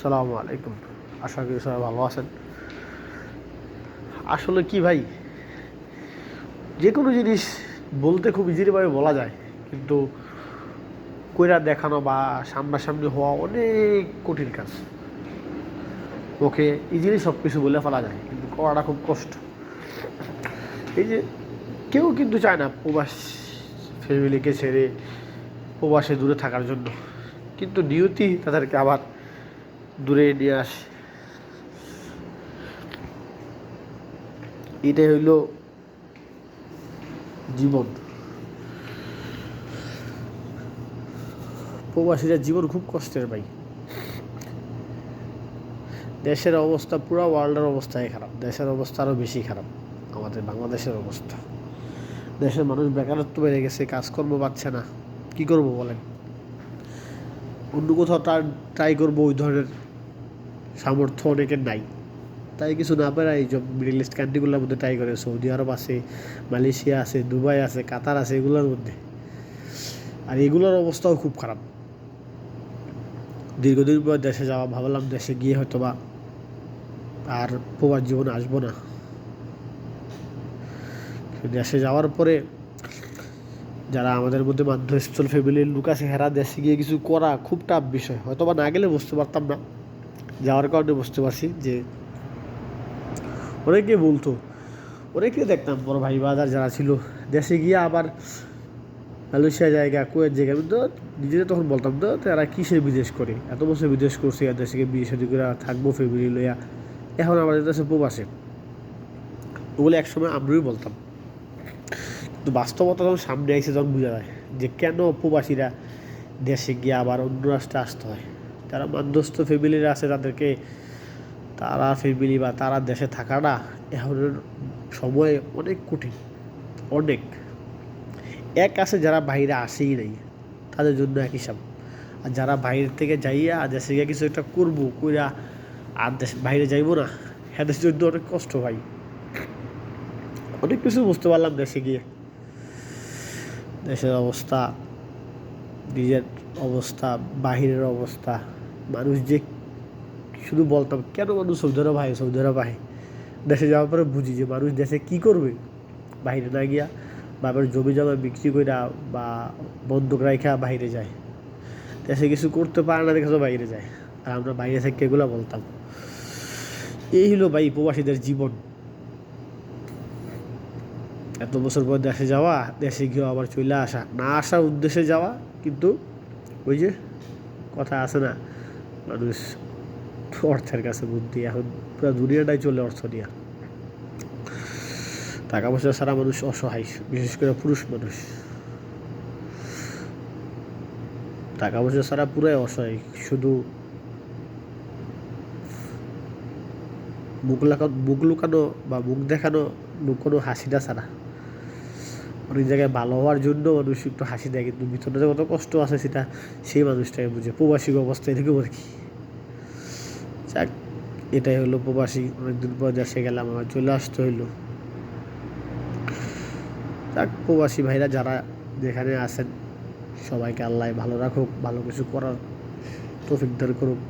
সালামু আলাইকুম। আশা করি সবাই ভালো আছেন। আসলে কি ভাই? যে কোনো জিনিস বলতে খুব ইজিলিভাবে বলা যায়, কিন্তু কইরা দেখানো বা সামনাসামনি হওয়া অনেক কঠিন কাজ। ওকে ইজিলি সব কিছু বলে ফেলা যায়, কিন্তু করাটা খুব কষ্ট। এই যে কেউ কিন্তু চায় না প্রবাস ফ্যামিলিকে ছেড়ে প্রবাসে দূরে থাকার জন্য, কিন্তু নিয়তি তাদেরকে আবার দূরে নিয়ে আসে। এটাই হইল জীবন। প্রবাসীরা জীবন খুব কষ্টের ভাই। দেশের অবস্থা, পুরো ওয়ার্ল্ডের অবস্থাই খারাপ। দেশের অবস্থা আরও বেশি খারাপ। আমাদের বাংলাদেশের অবস্থা। দেশের মানুষ বেকারত্ব বেড়ে গেছে, কাজকর্ম পাচ্ছে না। কি করব বলেন? অন্য কোথাও ট্রাই করব ওই ধরনের সামর্থ্য অনেকের নাই। তাই কিছু না পারে এই সব মিডিল ইস্ট কান্ট্রিগুলোর মধ্যে ট্রাই করে। সৌদি আরব আছে মালয়েশিয়া আছে দুবাই আছে কাতার আছে, এগুলোর মধ্যে। আর এগুলোর অবস্থাও খুব খারাপ। দীর্ঘদিন পর দেশে যাওয়া, ভাবলাম দেশে গিয়ে হয়তো বা আর প্রবাস জীবনে আসব না। দেশে যাওয়ার পরে যারা আমাদের মধ্যে মাধ্যস্থল ফ্যামিলির লোক আছে, হেরা দেশে গিয়ে কিছু করা খুব টাফ বিষয়। হয়তো বা না গেলে বুঝতে পারতাম না। যাওয়ার কারণে বুঝতে পারছি যে অনেকে বলতো, অনেকে দেখতাম বড় ভাই বাজার যারা ছিল, দেশে গিয়ে আবার মালয়েশিয়া জায়গা, কুয়েত জায়গা, আমি তো নিজেদের তখন বলতাম, তো তারা কিসের বিদেশ করে? এত বছর বিদেশ করছে আর দেশে বিয়ে শাদী করে থাকব ফ্যামিলি লইয়া। এখন আমাদের দেশে প্রবাসে ওগুলো একসময় আমরাই বলতাম। কিন্তু বাস্তবতা যখন সামনে আইসে তখন বোঝা যায় যে কেন প্রবাসীরা দেশে গিয়ে আবার অন্য রাষ্ট্রে আসতে হয়। যারা মাধ্যস্থ ফ্যামিলিরা আছে তাদেরকে তারা ফ্যামিলি বা তারা দেশে থাকাটা এখন সময় অনেক কঠিন, অনেক। এক আছে যারা বাইরে আসেই নাই, তাদের জন্য এক হিসাব। আর যারা বাইরে থেকে যাইয়া আর দেশে গিয়ে কিছু একটা করব, কইরা আর দেশ, বাইরে যাইবো না হ্যাঁ দেশের জন্য অনেক কষ্ট ভাই। অনেক কিছু বুঝতে পারলাম দেশে গিয়ে। দেশের অবস্থা, নিজের অবস্থা, বাহিরের অবস্থা। মানুষ যে শুধু বলতাম, কেন মানুষ সৌদি আরব ভাই সৌদি আরব দেশে যাওয়ার পরে বুঝি যে মানুষ দেশে কি করবে? বাইরে না গিয়া বাবার জমি জমা বিক্রি কইরা বা বন্ধক রাখা বাইরে যায়। দেশে কিছু করতে পারে না দেখে বাইরে যায়। আর আমরা বাইরে থেকে এগুলো বলতাম। এই হলো ভাই প্রবাসীদের জীবন। এত বছর পর দেশে যাওয়া, দেশে গিয়েও আবার চলে আসা। না আসার উদ্দেশ্যে যাওয়া, কিন্তু ওই যে কথা আছে না মানুষ অর্থের কাছে বুদ্ধি। এখন পুরো দুনিয়াটাই চলে অর্থ নিয়ে। টাকা পয়সা ছাড়া মানুষ অসহায়, বিশেষ করে পুরুষ মানুষ। টাকা পয়সা ছাড়া পুরাই অসহায়। শুধু মুখ লাগানো, মুখ লুকানো বা মুখ দেখানো, লুকানো হাসিটা ছাড়া। অনেক জায়গায় ভালো হওয়ার জন্য মানুষ একটু হাসি দেয়, কিন্তু ভিতরে যে কত কষ্ট আছে সেটা সেই মানুষটাকে বুঝে প্রবাসী অবস্থা এরকম আর কি? যাক, এটাই হলো প্রবাসী, অনেকদিন পর দেশে গেলাম আমার চলে আসতে হইল। যাক, প্রবাসী ভাইরা যারা যেখানে আছেন, সবাইকে আল্লাহ ভালো রাখুক, ভালো কিছু করার তৌফিক দান করুক।